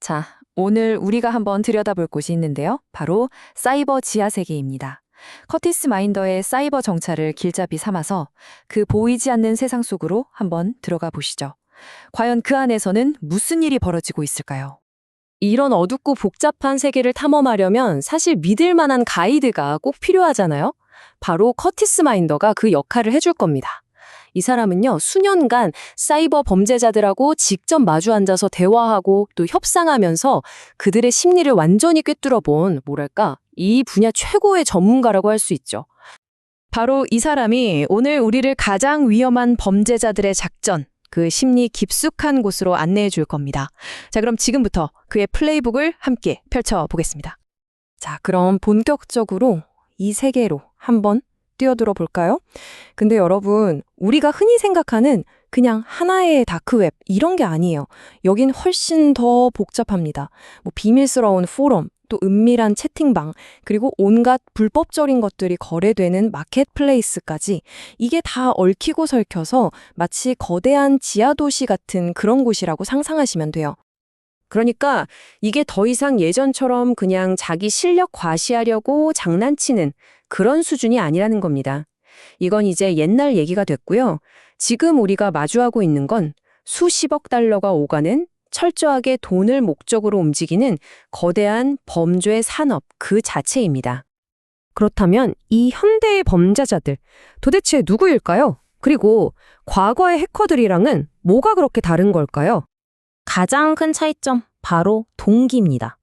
자, 오늘 우리가 한번 들여다볼 곳이 있는데요. 바로 사이버 지하 세계입니다. 커티스 마인더의 사이버 정찰을 길잡이 삼아서 그 보이지 않는 세상 속으로 한번 들어가 보시죠. 과연 그 안에서는 무슨 일이 벌어지고 있을까요? 이런 어둡고 복잡한 세계를 탐험하려면 사실 믿을 만한 가이드가 꼭 필요하잖아요. 바로 커티스 마인더가 그 역할을 해줄 겁니다. 이 사람은요, 수년간 사이버 범죄자들하고 직접 마주 앉아서 대화하고 또 협상하면서 그들의 심리를 완전히 꿰뚫어 본, 뭐랄까, 이 분야 최고의 전문가라고 할 수 있죠. 바로 이 사람이 오늘 우리를 가장 위험한 범죄자들의 작전, 그 심리 깊숙한 곳으로 안내해 줄 겁니다. 자, 그럼 지금부터 그의 플레이북을 함께 펼쳐보겠습니다. 자, 그럼 본격적으로 이 세계로 한번 뛰어들어 볼까요? 근데 여러분, 우리가 흔히 생각하는 그냥 하나의 다크웹 이런 게 아니에요. 여긴 훨씬 더 복잡합니다. 뭐 비밀스러운 포럼, 또 은밀한 채팅방, 그리고 온갖 불법적인 것들이 거래되는 마켓플레이스까지 이게 다 얽히고 설켜서 마치 거대한 지하도시 같은 그런 곳이라고 상상하시면 돼요. 그러니까 이게 더 이상 예전처럼 그냥 자기 실력 과시하려고 장난치는 그런 수준이 아니라는 겁니다. 이건 이제 옛날 얘기가 됐고요. 지금 우리가 마주하고 있는 건 수십억 달러가 오가는 철저하게 돈을 목적으로 움직이는 거대한 범죄 산업 그 자체입니다. 그렇다면 이 현대의 범죄자들 도대체 누구일까요? 그리고 과거의 해커들이랑은 뭐가 그렇게 다른 걸까요? 가장 큰 차이점 바로 동기입니다.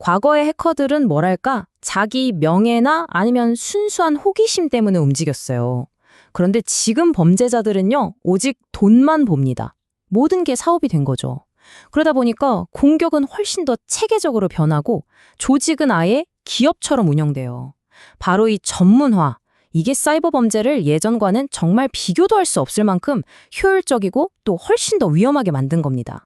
과거의 해커들은 뭐랄까 자기 명예나 아니면 순수한 호기심 때문에 움직였어요. 그런데 지금 범죄자들은요 오직 돈만 봅니다. 모든 게 사업이 된 거죠. 그러다 보니까 공격은 훨씬 더 체계적으로 변하고 조직은 아예 기업처럼 운영돼요. 바로 이 전문화, 이게 사이버 범죄를 예전과는 정말 비교도 할 수 없을 만큼 효율적이고 또 훨씬 더 위험하게 만든 겁니다.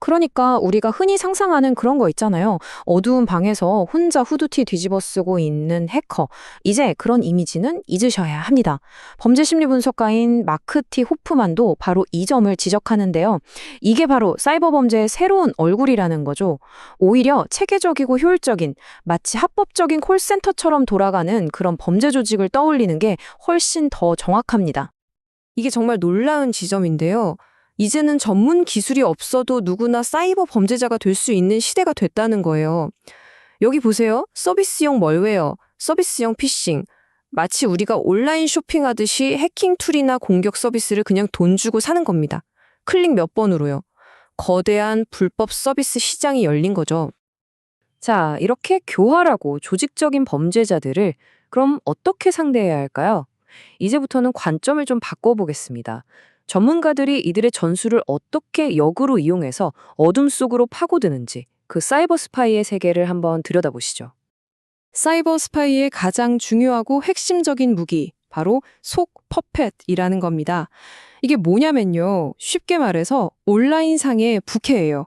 그러니까 우리가 흔히 상상하는 그런 거 있잖아요. 어두운 방에서 혼자 후드티 뒤집어 쓰고 있는 해커. 이제 그런 이미지는 잊으셔야 합니다. 범죄 심리 분석가인 마크 티 호프만도 바로 이 점을 지적하는데요. 이게 바로 사이버 범죄의 새로운 얼굴이라는 거죠. 오히려 체계적이고 효율적인 마치 합법적인 콜센터처럼 돌아가는 그런 범죄 조직을 떠올리는 게 훨씬 더 정확합니다. 이게 정말 놀라운 지점인데요. 이제는 전문 기술이 없어도 누구나 사이버 범죄자가 될 수 있는 시대가 됐다는 거예요. 여기 보세요. 서비스용 멀웨어, 서비스용 피싱. 마치 우리가 온라인 쇼핑하듯이 해킹 툴이나 공격 서비스를 그냥 돈 주고 사는 겁니다. 클릭 몇 번으로요. 거대한 불법 서비스 시장이 열린 거죠. 자, 이렇게 교활하고 조직적인 범죄자들을 그럼 어떻게 상대해야 할까요? 이제부터는 관점을 좀 바꿔보겠습니다. 전문가들이 이들의 전술을 어떻게 역으로 이용해서 어둠 속으로 파고드는지 그 사이버 스파이의 세계를 한번 들여다보시죠. 사이버 스파이의 가장 중요하고 핵심적인 무기, 바로 속 퍼펫이라는 겁니다. 이게 뭐냐면요. 쉽게 말해서 온라인상의 부캐예요.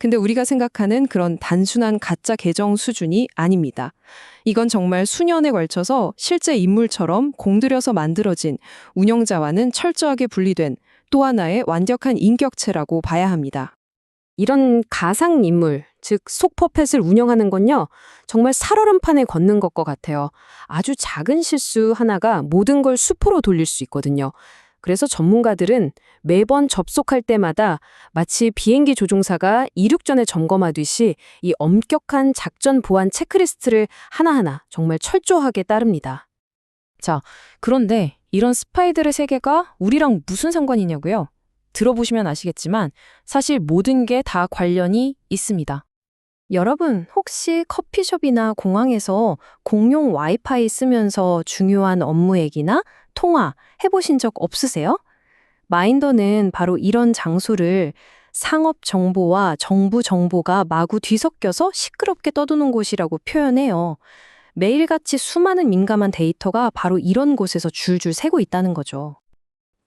근데 우리가 생각하는 그런 단순한 가짜 계정 수준이 아닙니다. 이건 정말 수년에 걸쳐서 실제 인물처럼 공들여서 만들어진 운영자와는 철저하게 분리된 또 하나의 완벽한 인격체라고 봐야 합니다. 이런 가상 인물, 즉 속퍼펫을 운영하는 건요. 정말 살얼음판에 걷는 것과 같아요. 아주 작은 실수 하나가 모든 걸 수포로 돌릴 수 있거든요. 그래서 전문가들은 매번 접속할 때마다 마치 비행기 조종사가 이륙 전에 점검하듯이 이 엄격한 작전 보안 체크리스트를 하나하나 정말 철저하게 따릅니다. 자, 그런데 이런 스파이들의 세계가 우리랑 무슨 상관이냐고요? 들어보시면 아시겠지만 사실 모든 게 다 관련이 있습니다. 여러분, 혹시 커피숍이나 공항에서 공용 와이파이 쓰면서 중요한 업무 얘기나 통화 해보신 적 없으세요? 마인더는 바로 이런 장소를 상업 정보와 정부 정보가 마구 뒤섞여서 시끄럽게 떠도는 곳이라고 표현해요. 매일같이 수많은 민감한 데이터가 바로 이런 곳에서 줄줄 새고 있다는 거죠.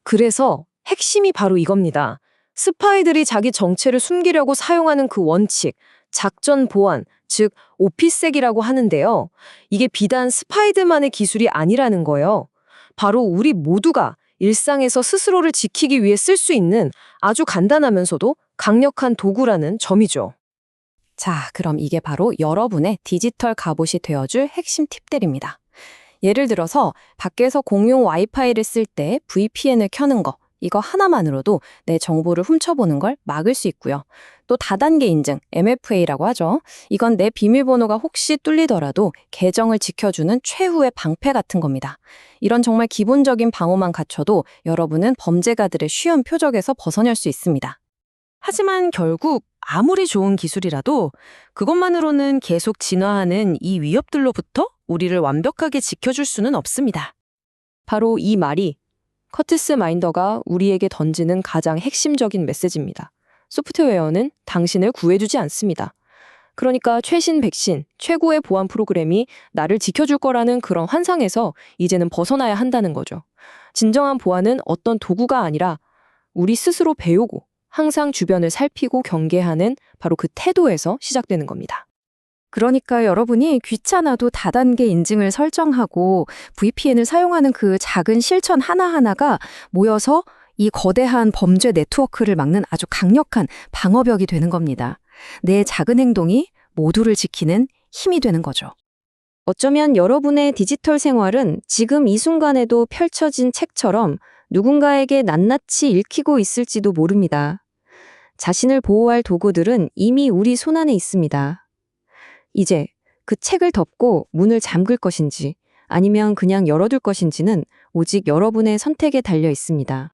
그래서 핵심이 바로 이겁니다. 스파이들이 자기 정체를 숨기려고 사용하는 그 원칙, 작전 보안, 즉 오피색이라고 하는데요. 이게 비단 스파이들만의 기술이 아니라는 거예요. 바로 우리 모두가 일상에서 스스로를 지키기 위해 쓸 수 있는 아주 간단하면서도 강력한 도구라는 점이죠. 자, 그럼 이게 바로 여러분의 디지털 갑옷이 되어줄 핵심 팁들입니다. 예를 들어서 밖에서 공용 와이파이를 쓸 때 VPN을 켜는 거, 이거 하나만으로도 내 정보를 훔쳐보는 걸 막을 수 있고요. 또 다단계 인증, MFA라고 하죠. 이건 내 비밀번호가 혹시 뚫리더라도 계정을 지켜주는 최후의 방패 같은 겁니다. 이런 정말 기본적인 방어만 갖춰도 여러분은 범죄가들의 쉬운 표적에서 벗어날 수 있습니다. 하지만 결국 아무리 좋은 기술이라도 그것만으로는 계속 진화하는 이 위협들로부터 우리를 완벽하게 지켜줄 수는 없습니다. 바로 이 말이 커티스 마인더가 우리에게 던지는 가장 핵심적인 메시지입니다. 소프트웨어는 당신을 구해주지 않습니다. 그러니까 최신 백신, 최고의 보안 프로그램이 나를 지켜줄 거라는 그런 환상에서 이제는 벗어나야 한다는 거죠. 진정한 보안은 어떤 도구가 아니라 우리 스스로 배우고 항상 주변을 살피고 경계하는 바로 그 태도에서 시작되는 겁니다. 그러니까 여러분이 귀찮아도 다단계 인증을 설정하고 VPN을 사용하는 그 작은 실천 하나하나가 모여서 이 거대한 범죄 네트워크를 막는 아주 강력한 방어벽이 되는 겁니다. 내 작은 행동이 모두를 지키는 힘이 되는 거죠. 어쩌면 여러분의 디지털 생활은 지금 이 순간에도 펼쳐진 책처럼 누군가에게 낱낱이 읽히고 있을지도 모릅니다. 자신을 보호할 도구들은 이미 우리 손안에 있습니다. 이제 그 책을 덮고 문을 잠글 것인지 아니면 그냥 열어둘 것인지는 오직 여러분의 선택에 달려 있습니다.